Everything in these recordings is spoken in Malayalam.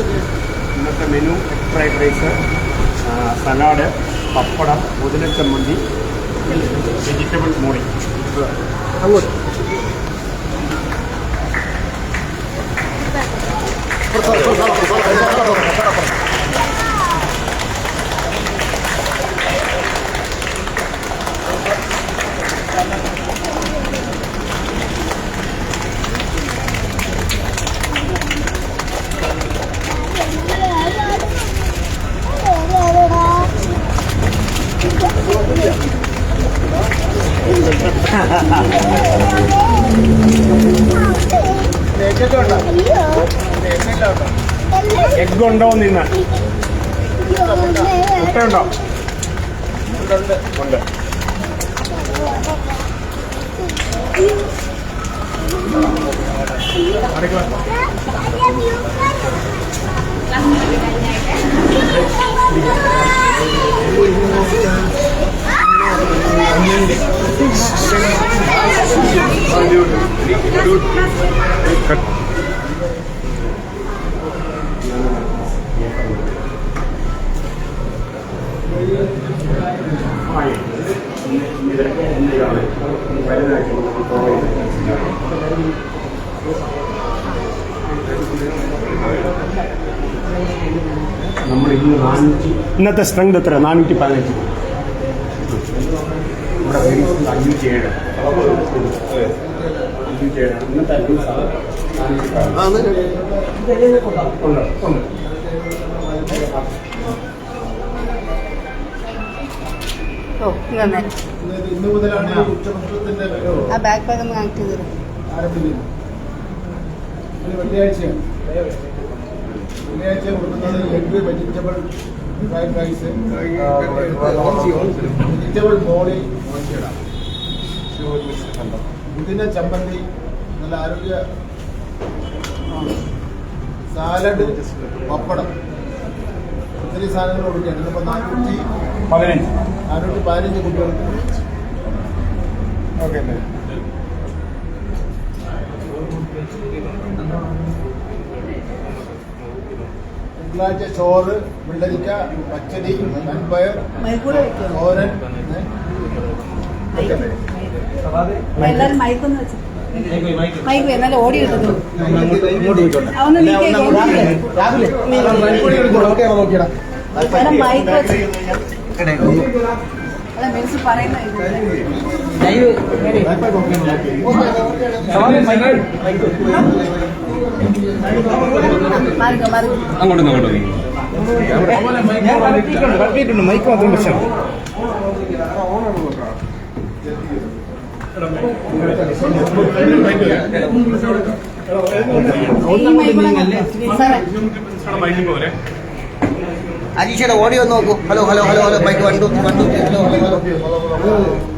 ഇന്നത്തെ menu egg fried rice salad pappadam മുതിര ചമ്മന്തി വെജിറ്റബിൾ മോളി അങ്ങോട്ട്. ഉണ്ടോ നിന്ന് മുട്ടയുണ്ടോ? ഉണ്ട്. അടുക്കള ഇന്നത്തെ സ്ട്രെങ്ത് എത്ര? നാനൂറ്റി പതിനഞ്ച് നമ്മുടെ അഞ്ഞൂറ്റി ഏഴ് അഞ്ഞൂറ്റി ഇന്നത്തെ ഉണ്ട് ഉണ്ട്. ഓ ആ ബാഗ് പാക്ക് ഒന്ന് കണക്ട് ചെയ്ത് തരും. ആരംഭിക്കുന്നത് ഇത് വെള്ളിയാഴ്ചയാണ്. വെള്ളിയാഴ്ച കൊടുക്കുന്നത് egg vegetable fried rice vegetable ബോളി പുതിന ചമ്മന്തി നല്ല ആരോഗ്യ സാലഡ് പപ്പടം. ഒത്തിരി സാധനങ്ങൾ കൊടുക്കുകയാണ്. ഇന്നിപ്പോൾ നാനൂറ്റി പതിനഞ്ച്. നാനൂറ്റി പതിനഞ്ച് കുട്ടികൾക്ക്. ഓക്കെ. തിങ്കളാഴ്ച ചോറ് വെള്ളരിക്ക പച്ചടി വൻപയർ ഓരൻ തോരൻ എല്ലാരും വെച്ചു. മൈക്ക് എന്നാലും ഓടി മൈക്ക് വെച്ച്. മെൻസ് പറയുന്ന അങ്ങോട്ട് അങ്ങോട്ട് മൈക്ക് മാത്രം പ്രശ്നം അജീഷയുടെ ഓഡിയോ നോക്കൂ. Hello hello hello hello bike വണ്ടു വണ്ടു. Hello hello hello.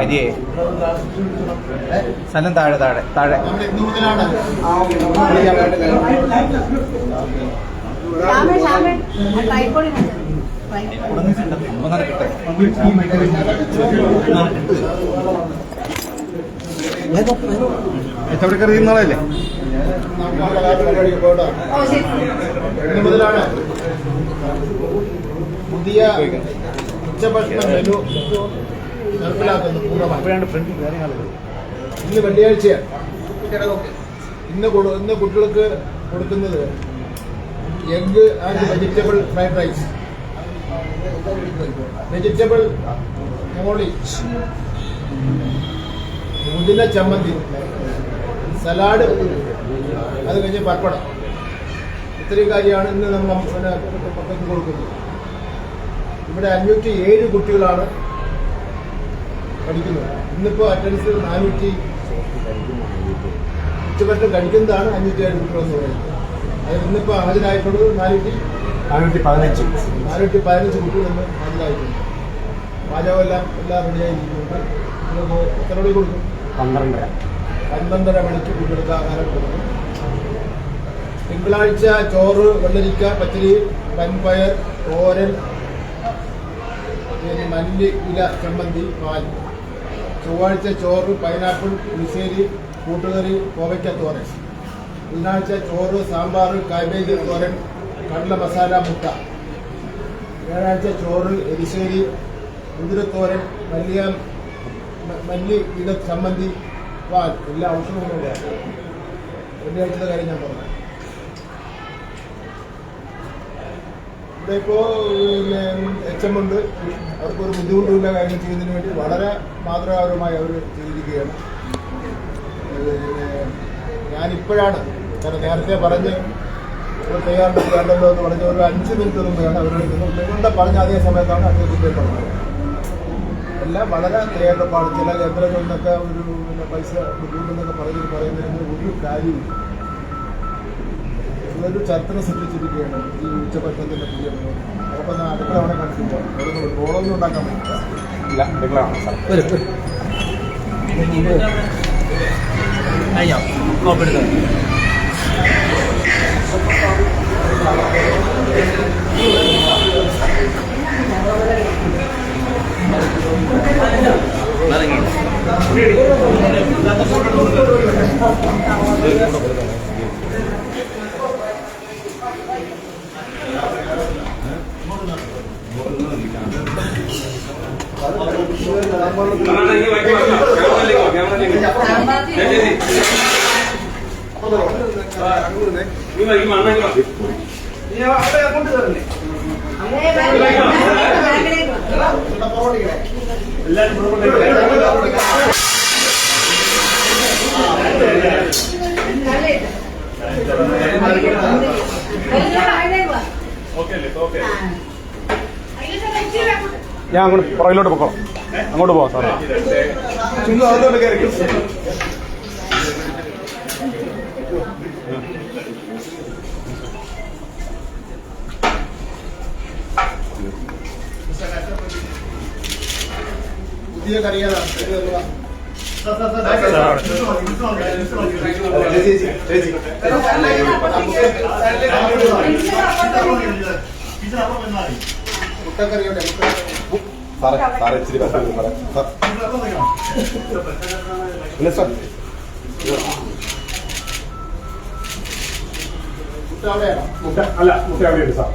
അരിയേ. സ്ഥലം താഴെ താഴെ താഴെ. എത്തവിടെ കറി നാളല്ലേ ഇന്നാളല്ലേ പുതിയ ഉച്ചഭക്ഷണ മെനു നടപ്പിലാക്കുന്നു ഇന്ന് വെള്ളിയാഴ്ചയാണ് ഇന്ന് ഇന്ന് കുട്ടികൾക്ക് കൊടുക്കുന്നത് egg and vegetable fried rice. Vegetable മോളി മുതിന ചമ്മന്തി. സലാഡ്. അത് കഴിഞ്ഞ് പപ്പടം ഇത്രയും കാര്യമാണ് ഇന്ന് നമ്മൾ പിന്നെ കൊടുക്കുന്നത്. ഇവിടെ അഞ്ഞൂറ്റി ഏഴ് കുട്ടികളാണ് പഠിക്കുന്നത്. ഇന്നിപ്പോ അറ്റൻഡൻസ് നാനൂറ്റി ഉച്ചഭക്ഷണം കഴിക്കുന്നതാണ് അഞ്ഞൂറ്റി ഏഴ് കുട്ടികളെന്ന് പറയുന്നത്. അതിൽ ഇന്നിപ്പോ ഹാജരായിട്ടുള്ളത് നാനൂറ്റി നാനൂറ്റി പതിനഞ്ച്. നാനൂറ്റി പതിനഞ്ച് കുട്ടികൾ ഇന്ന് ഹാജരായിട്ടുണ്ട്. പാചകം എല്ലാം എല്ലാം റെഡിയായിരിക്കുന്നുണ്ട് എത്ര മണി കൊടുക്കും? പന്ത്രണ്ടര. പന്ത്രണ്ടര മണിക്ക് കുട്ടികൾക്ക് ആഹാരം കൊടുക്കും. തിങ്കളാഴ്ച ചോറ് വെള്ളരിക്ക പച്ചരി വൻപയർ തോരൻ മല്ലി ഇല ചമ്മന്തി പാൽ. ചൊവ്വാഴ്ച ചോറ് പൈനാപ്പിൾ പുളിശ്ശേരി കൂട്ടുകറി കോവയ്ക്ക തോരൻ. ബുധനാഴ്ച ചോറ് സാമ്പാർ കാബേജ് തോരൻ കടല മസാല മുട്ട. വ്യാഴാഴ്ച ചോറ് എരിശ്ശേരി കുതിരത്തോരൻ മല്ലിയ മല്ലി ഇല ചമ്മന്തി പാൽ. എല്ലാ ഔഷധങ്ങളും വെള്ളിയാഴ്ചത്തെ കാര്യം ഞാൻ പറഞ്ഞു ഇപ്പോൾ പിന്നെ എച്ച് എം ഉണ്ട് അവർക്ക് ഒരു ബുദ്ധിമുട്ടുമില്ല കാര്യം ചെയ്യുന്നതിന് വേണ്ടി വളരെ മാതൃകാപരമായി അവർ ചെയ്തിരിക്കുകയാണ്. ഞാനിപ്പോഴാണ് കാരണം നേരത്തെ പറഞ്ഞ് ഒരു എന്ന് പറഞ്ഞ ഒരു അഞ്ച് മിനിറ്റ് മുമ്പാണ് അവരെടുക്കുന്നത് നിങ്ങളുടെ പറഞ്ഞ അതേ സമയത്താണ് അദ്ദേഹത്തിന്റെ പറഞ്ഞത്. എല്ലാം വളരെ തയ്യാറെടുപ്പാണ് ചില കേന്ദ്രങ്ങളിൽ നിന്നൊക്കെ ഒരു പൈസ ബുദ്ധിമുട്ടെന്നൊക്കെ പറഞ്ഞു പറയുന്നതിന് ഒരു കാര്യമില്ല ഇതൊരു ചരിത്രം സൃഷ്ടിച്ചിരിക്കുകയാണ് ഈ ഉച്ചഭക്ഷണത്തിന്റെ പുതിയ നമുക്കൊന്ന് അടുക്കള അവിടെ കണ്ടിട്ടില്ല അവിടെ റോളൊന്നും ഉണ്ടാക്കാൻ പറ്റില്ല ഇല്ല നിങ്ങളാണ് ഞാൻ അങ്ങോട്ട് പുറകിലോട്ട് പൊക്കോളാം. അങ്ങോട്ട് പോവാം സാറേ. അവിടെയാണോ മുട്ട അല്ല മുട്ട അവിടെയുണ്ട് സാർ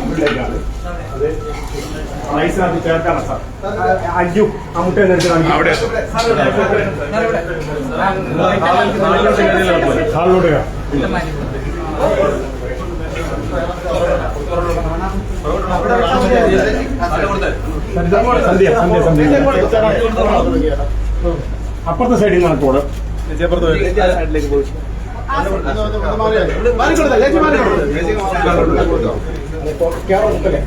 ഉള്ളിലേക്കാണ്. അത് റൈസിനകത്ത് ചേർക്കാണ് സാർ. അഞ്ചു ആ മുട്ട എന്ന് എടുത്ത് കാണിക്കും. അവിടെ. ഹാളിലോട്ട് കയറാം. സന്ധ്യ സന്ധ്യ സന്ധ്യ. അപ്പുറത്തെ സൈഡിൽ നിന്നാണ് കോട് സൈഡിലേക്ക് ചേച്ചി ക്യാമറ മുട്ടല്ലേ